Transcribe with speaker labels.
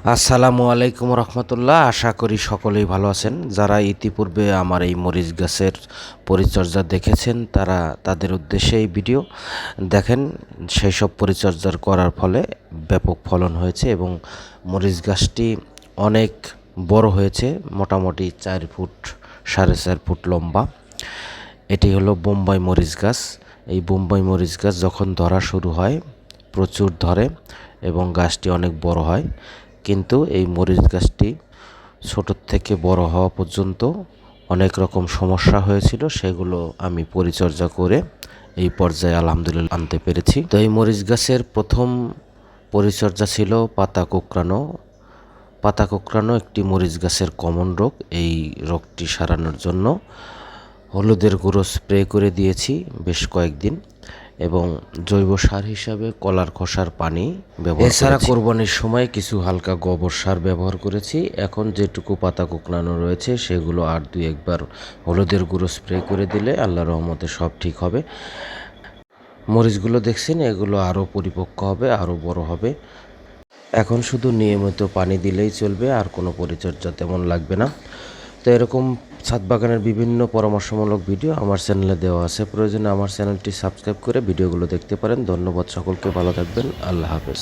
Speaker 1: আসসালামু আলাইকুম রহমতুল্লাহ। আশা করি সকলেই ভালো আছেন। যারা ইতিপূর্বে আমার এই মরিচ গাছের পরিচর্যা দেখেছেন, তারা তাদের উদ্দেশ্যে এই ভিডিও। দেখেন সেই সব পরিচর্যার করার ফলে ব্যাপক ফলন হয়েছে এবং মরিচ গাছটি অনেক বড় হয়েছে, মোটামুটি চার ফুট, সাড়ে চার ফুট লম্বা। এটি হলো বোম্বাই মরিচ গাছ। এই বোম্বাই মরিচ গাছ যখন ধরা শুরু হয়, প্রচুর ধরে এবং গাছটি অনেক বড় হয়। কিন্তু এই মরিচ গাছটি ছোটোর থেকে বড় হওয়া পর্যন্ত অনেক রকম সমস্যা হয়েছিল, সেগুলো আমি পরিচর্যা করে এই পর্যায়ে আলহামদুলিল্লাহ আনতে পেরেছি। তো এই মরিচ গাছের প্রথম পরিচর্যা ছিল পাতা কোঁকড়ানো। পাতা কোঁকড়ানো একটি মরিচ গাছের কমন রোগ, এই রোগটি সারানোর জন্য হলুদের গুঁড়ো স্প্রে করে দিয়েছি বেশ কয়েকদিন। এবং জৈব সার হিসাবে কলার খোসার পানি ব্যবহার এছাড়া কোরবানির সময় কিছু হালকা গোবর সার ব্যবহার করেছি। এখন যেটুকু পাতা কুকনানো রয়েছে সেগুলো আর দুই একবার হলুদের গুঁড়ো স্প্রে করে দিলে আল্লাহ রহমতে সব ঠিক হবে। মরিচগুলো দেখছেন এগুলো আরও পরিপক্ক হবে আরও বড় হবে। এখন শুধু নিয়মিত পানি দিলেই চলবে আর কোনো পরিচর্যা তেমন লাগবে না। তো এরকম ছাদ বাগানের বিভিন্ন পরামর্শমূলক ভিডিও আমার চ্যানেলে দেওয়া আছে। প্রয়োজনে আমার চ্যানেলটি সাবস্ক্রাইব করে ভিডিওগুলো দেখতে পারেন। ধন্যবাদ সকলকে, ভালো থাকবেন। আল্লাহ হাফেজ।